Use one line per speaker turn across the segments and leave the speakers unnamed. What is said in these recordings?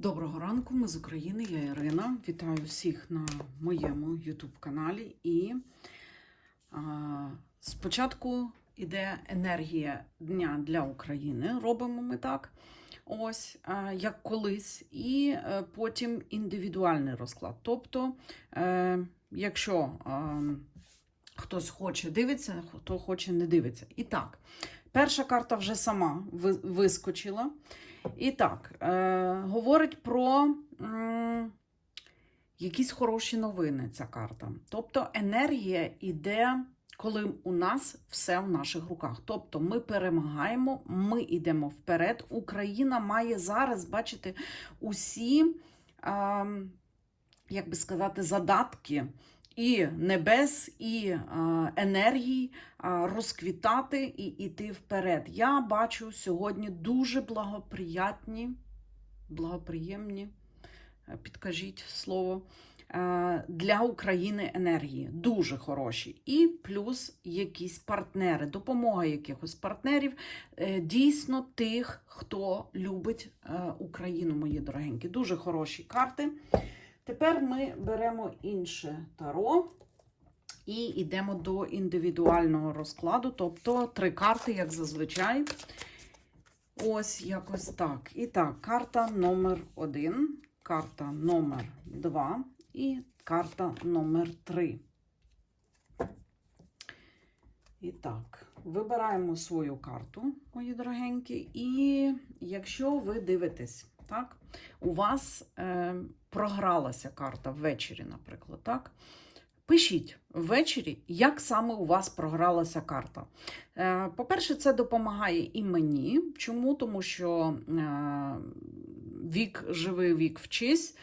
Доброго ранку, ми з України, я Ірина. Вітаю всіх на моєму YouTube каналі. І а, спочатку йде енергія дня для України. Робимо ми так. Ось як колись, і е, потім індивідуальний розклад. Тобто, е, якщо хтось хоче дивиться, хто хоче не дивиться. І так, перша карта вже сама вискочила. І так, е, говорить про м, якісь хороші новини ця карта. Тобто енергія йде, коли у нас все в наших руках. Тобто ми перемагаємо, ми йдемо вперед. Україна має зараз, бачите, усі, е, як би сказати, задатки. І небес, і е, енергій розквітати і йти вперед. Я бачу сьогодні дуже благоприятні, благоприємні, е, підкажіть слово, е, для України енергії. Дуже хороші. І плюс якісь партнери, допомога якихось партнерів, дійсно тих, хто любить Україну, мої дорогенькі. Дуже хороші карти. Тепер ми беремо інше таро. І йдемо до індивідуального розкладу, тобто три карти, як зазвичай. Ось якось так. І так, карта номер один, карта номер два і карта номер три. І так, вибираємо свою карту, мої дорогенькі. І якщо ви дивитесь, так, у вас е, програлася карта ввечері, наприклад, так? Пишіть ввечері, як саме у вас програлася карта. Е, По-перше, це допомагає і мені. Чому? Тому що е, вік живий, вік вчись.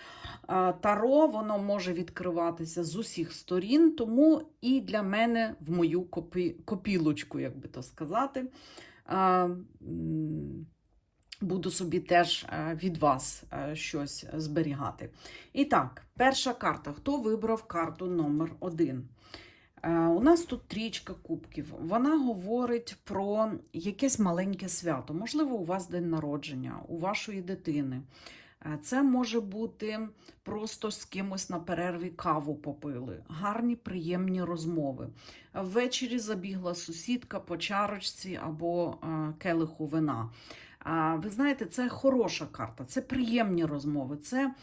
Е, Таро воно може відкриватися з усіх сторін, тому і для мене в мою копі... копілочку, як би то сказати. Буду собі теж е, від вас е, щось зберігати. І так, перша карта. Хто вибрав карту номер один? Е, У нас тут трічка кубків. Вона говорить про якесь маленьке свято. Можливо, у вас день народження, у вашої дитини. Це може бути просто з кимось на перерві каву попили, гарні, приємні розмови. Ввечері забігла сусідка по чарочці або келиху вина. Ви знаєте, це хороша карта, це приємні розмови, це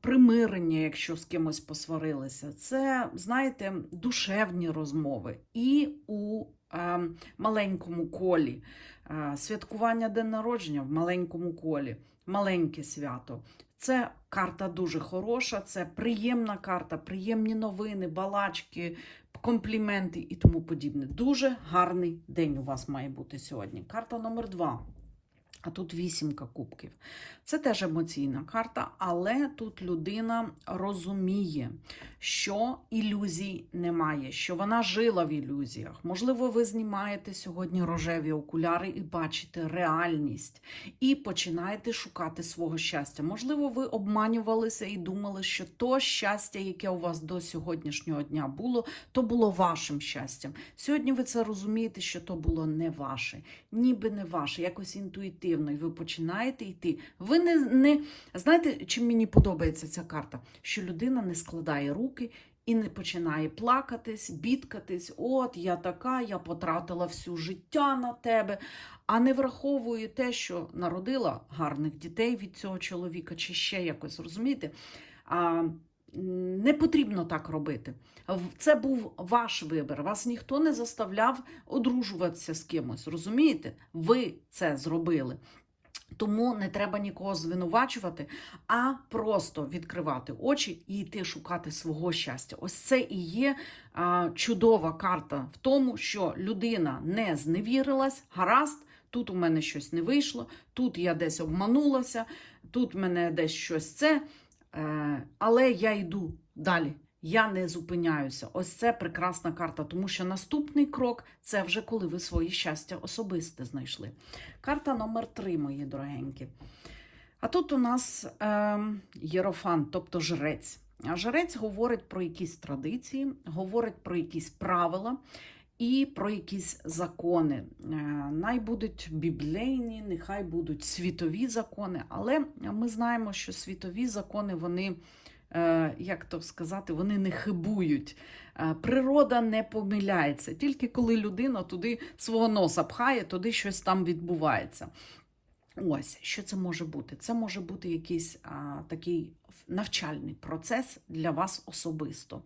примирення, якщо з кимось посварилися. Це, знаєте, душевні розмови. І у маленькому колі святкування день народження в маленькому колі, маленьке свято. Це карта дуже хороша, це приємна карта, приємні новини, балачки, компліменти і тому подібне. Дуже гарний день у вас має бути сьогодні. Карта номер два. А тут вісімка кубків. Це теж емоційна карта, але тут людина розуміє, що ілюзій немає, що вона жила в ілюзіях. Можливо, ви знімаєте сьогодні рожеві окуляри і бачите реальність, і починаєте шукати свого щастя. Можливо, ви обманювалися і думали, що то щастя, яке у вас до сьогоднішнього дня було, то було вашим щастям. Сьогодні ви це розумієте, що то було не ваше, ніби не ваше, якось інтуїтивно, і ви починаєте йти. Ви не, не знаєте, чим мені подобається ця карта? Що людина не складає руки. І не починає плакатись, бідкатись, от я така, я потратила всю життя на тебе, а не враховує те, що народила гарних дітей від цього чоловіка, чи ще якось, розумієте? А, не потрібно так робити. Це був ваш вибір. Вас ніхто не заставляв одружуватися з кимось. Розумієте? Ви це зробили. Тому не треба нікого звинувачувати, а просто відкривати очі і йти шукати свого щастя. Ось це і є чудова карта в тому, що людина не зневірилась, гаразд. Тут у мене щось не вийшло, тут я десь обманулася, тут мене десь щось це. Е, але я йду далі. Я не зупиняюся. Ось це прекрасна карта, тому що наступний крок це вже коли ви своє щастя особисте знайшли. Карта номер три, мої дорогенькі. А тут у нас е, єрофант, тобто жрець. А жрець говорить про якісь традиції, говорить про якісь правила. І про якісь закони. Е, Най будуть біблійні, нехай будуть світові закони, але ми знаємо, що світові закони вони. е, Як то сказати, вони не хибують. Е, Природа не помиляється. Тільки коли людина туди свого носа пхає, туди щось там відбувається. Ось, що це може бути? Це може бути якийсь а, такий навчальний процес для вас особисто.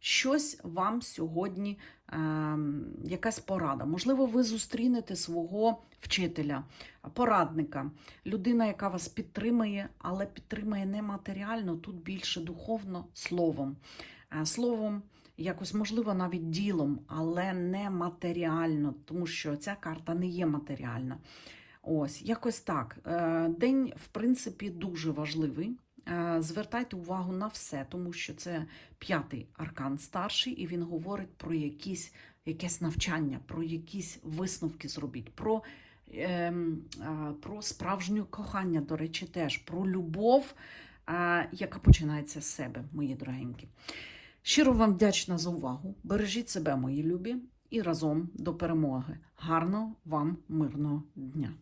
Щось вам сьогодні, ем, якась порада. Можливо, ви зустрінете свого вчителя, порадника, людина, яка вас підтримує, але підтримує не матеріально, тут більше духовно словом. Е, Словом, якось, можливо, навіть ділом, але не матеріально, тому що ця карта не є матеріальна. Ось, якось так. Е, День, в принципі, дуже важливий. Е, Звертайте увагу на все, тому що це п'ятий аркан старший, і він говорить про якісь, якесь навчання, про якісь висновки зробіть, про, ем, е, про справжнє кохання, до речі, теж, про любов, яка починається з себе, мої дорогенькі. Щиро вам вдячна за увагу. Бережіть себе, мої любі, і разом до перемоги. Гарного вам мирного дня!